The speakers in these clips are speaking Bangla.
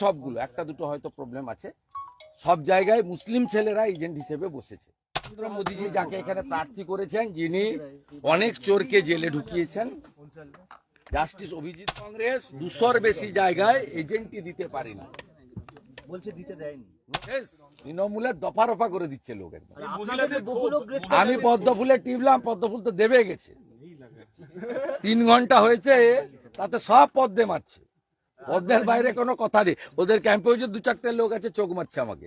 সবগুলো একটা দুটো হয়তো প্রবলেম আছে। সব জায়গায় মুসলিম ছেলেরা এজেন্ট হিসেবে বসেছে। নরেন্দ্র মোদীজি যাকে এখানে প্রার্থী করেছেন যিনি অনেক চোরকে জেলে ঢুকিয়েছেন। জাস্টিস অভিজিৎ কংগ্রেস দুশোর বেশি জায়গায় এজেন্টই দিতে পারেনি। বলছে দিতে দেয়নি। তৃণমূলের দফা রফা করে দিচ্ছে লোক একদম। আপনাদের বহু লোক গ্রেফতার আমি পদ্ম ফুলে টিপলাম পদ্ম ফুল তো দেবে গেছে। তিন ঘণ্টা হয়েছে তাতে সব পদ্মে মারছে। পদ্মের বাইরে কোনো কথা নেই। ওদের ক্যাম্পে ওই যে দু চারটে লোক আছে, চোখ মারছে আমাকে।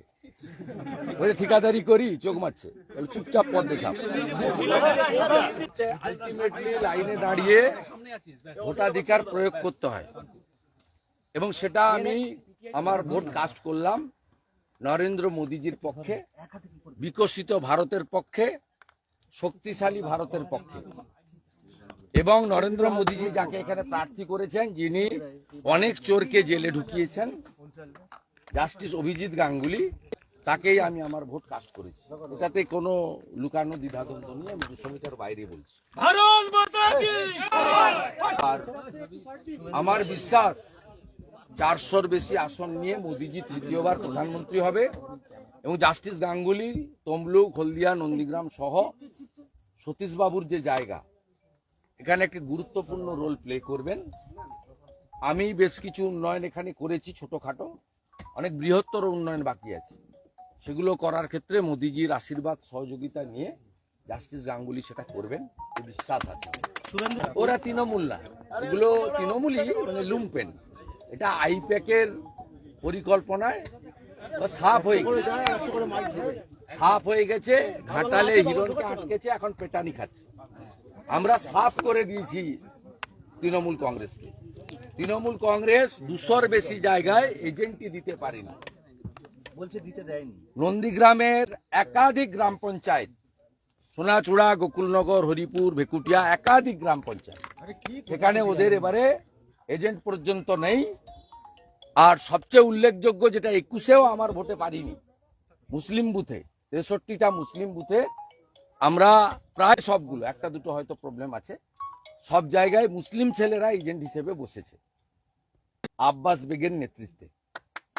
বলে ঠিকাদারি করি, চোখ মারছে। চুপচাপ পদ্মে ছাপ আলটিমেটলি লাইনে দাঁড়িয়ে ভোটাধিকার প্রয়োগ করতে হয়। এবং সেটা আমি আমার ভোট কাস্ট করলাম নরেন্দ্র মোদীজির পক্ষে, বিকশিত ভারতের পক্ষে, শক্তিশালী ভারতের পক্ষে। এবং নরেন্দ্র মোদীজি যাকে এখানে প্রার্থী করেছেন যিনি অনেক চোরকে জেলে ঢুকিয়েছেন। জাস্টিস অভিজিৎ গাঙ্গুলি তাকেই আমি আমার ভোট কাস্ট করেছি। এটাতে কোনো লুকানো দ্বিধাদ্বন্দ্ব নিয়ে আমি দুশমিটার বাইরে বলছি। আর আমার বিশ্বাস চারশোর বেশি আসন নিয়ে মোদিজি তৃতীয়বার প্রধানমন্ত্রী হবে এবং জাস্টিস গাঙ্গুলি তমলুক হলদিয়া নন্দীগ্রাম সহ সতীশবাবুর যে জায়গা এখানে একটি গুরুত্বপূর্ণ রোল প্লে করবেন। আমি বেশ কিছু উন্নয়ন এখানে করেছি ছোটখাটো। অনেক বৃহত্তর উন্নয়ন বাকি আছে। সেগুলো করার ক্ষেত্রে মোদিজির আশীর্বাদ সহযোগিতা নিয়ে জাস্টিস গাঙ্গুলি সেটা করবেন বিশ্বাস আছে। ওরা তৃণমূল না। এগুলো তৃণমূলই মানে লুম্পেন এটা আইপ্যাকের পরিকল্পনায় সাফ হয়ে গেছে। সাফ হয়ে গেছে ঘাটালে হিরণকে আটকেছে এখন পেটানি খাচ্ছে। আমরা সাফ করে দিয়েছি তৃণমূল কংগ্রেসকে। তৃণমূল কংগ্রেস দুশোর বেশি জায়গায় এজেন্টই দিতে পারেনি বলছে দিতে দেয়নি। নন্দীগ্রামের একাধিক গ্রাম পঞ্চায়েত সোনাচূড়া গোকুলনগর হরিপুর ভেকুটিয়া একাধিক গ্রাম পঞ্চায়েত। সেখানে ওদের এবারে এজেন্ট পর্যন্ত নেই। আর সবচেয়ে উল্লেখযোগ্য যেটা একুশেও আমার ভোটে পারিনি মুসলিম বুথে তেষট্টিটা মুসলিম বুথে আমরা প্রায় সবগুলো, একটা দুটো হয়তো প্রবলেম আছে। সব জায়গায় মুসলিম ছেলেরা এজেন্ট হিসেবে বসেছে। আব্বাস বেগের নেতৃত্বে।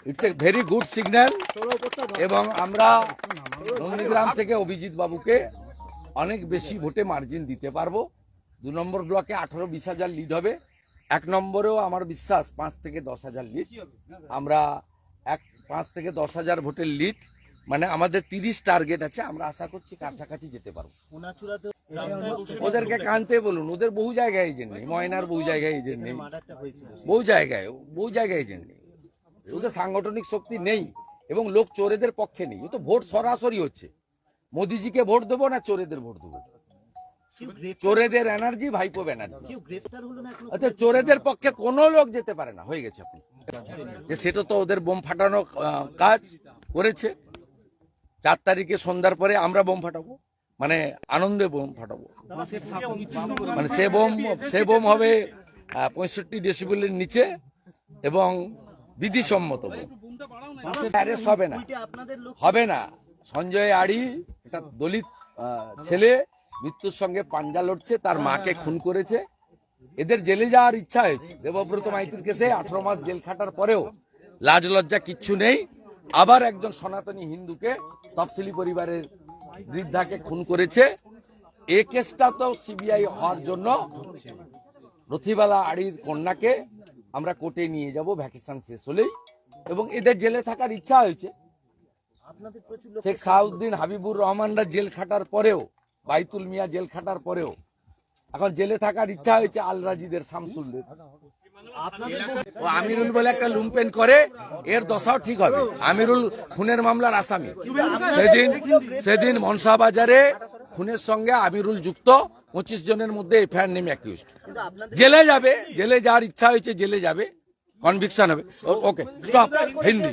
It's a very good signal এবং আমরা নন্দীগ্রাম থেকে অভিজিৎ বাবুকে অনেক বেশি ভোটে মার্জিন দিতে পারব। দু নম্বর ব্লকে আঠারো বিশ হাজার লিড হবে। এক নম্বরেও আমার বিশ্বাস পাঁচ থেকে দশ হাজার লিড আমরা এক, পাঁচ থেকে দশ হাজার ভোটের লিড মানে আমাদের তিরিশ টার্গেট আছে আমরা আশা করছি কাছাকাছি যেতে পারব। ওদেরকে কানতে বলুন ওদের বহু জায়গায় এজেন্ট নেই ময়নার বহু জায়গায় এজেন্ট নেই। বহু জায়গায় বহু জায়গায় এজেন্ট নেই। ওদের সাংগঠনিক শক্তি নেই এবং লোক চোরেদের পক্ষে নেই ও তো ভোট সরাসরি হচ্ছে। মোদিজিকে ভোট দেবো না চোরেদের ভোট দেবো? চোরেদের এনার্জি ভাইপো ব্যানার্জি কেউ গ্রেফতার হলো না এখনও অর্থাৎ চোরেদের পক্ষে কোনো লোক যেতে পারে না হয়ে গেছে আপনি। যে সেটা তো ওদের বোম ফাটানো কাজ করেছে। চার তারিখে সন্ধ্যার পরে আমরা বোম ফাটাবো। মানে আনন্দে বোম ফাটাবো। মানে সে বোম সে বোম হবে পঁয়ষট্টি ডেসিবেলের নিচে এবং বিধিসম্মত বোম। অ্যারেস্ট হবে না। হবে না। সঞ্জয় আড়ি একটা দলিত ছেলে মৃত্যুর সঙ্গে পাঞ্জা লড়ছে তার মাকে খুন করেছে। এদের জেলে যাওয়ার ইচ্ছা হয়েছে। দেবব্রত মাইতির কেসে আঠারো মাস জেল খাটার পরেও লাজ লজ্জা কিচ্ছু নেই। আবার একজন সনাতনী হিন্দুকে তফসিলি পরিবারের বৃদ্ধাকে খুন করেছে। এ কেসটা তো সিবিআই হওয়ার জন্য রথিবালা আড়ির কন্যাকে আমরা কোর্টে নিয়ে যাব, ভ্যাকেশন শেষ হলেই। এবং এদের জেলে থাকার ইচ্ছা হয়েছে। শেখ সাউদ্দিন হাবিবুর রহমানরা জেল খাটার পরেও, বাইতুল মিয়া জেল খাটার পরেও এখন জেলে থাকার ইচ্ছা হয়েছে আল রাজিদের শামসুলদের ও আমিরুল বলে একটা লুম্পেন করে, এর দশাও ঠিক হবে। আমিরুল খুনের মামলার আসামি। সেদিন সেদিন মনসা বাজারে খুনের সঙ্গে আমিরুল যুক্ত, পঁচিশ জনের মধ্যে এফআইআর নেমে অ্যাকিউজড জেলে যাবে, জেলে যাওয়ার ইচ্ছা হয়েছে, জেলে যাবে। কনভিকশন হবে। Okay stop Hindi.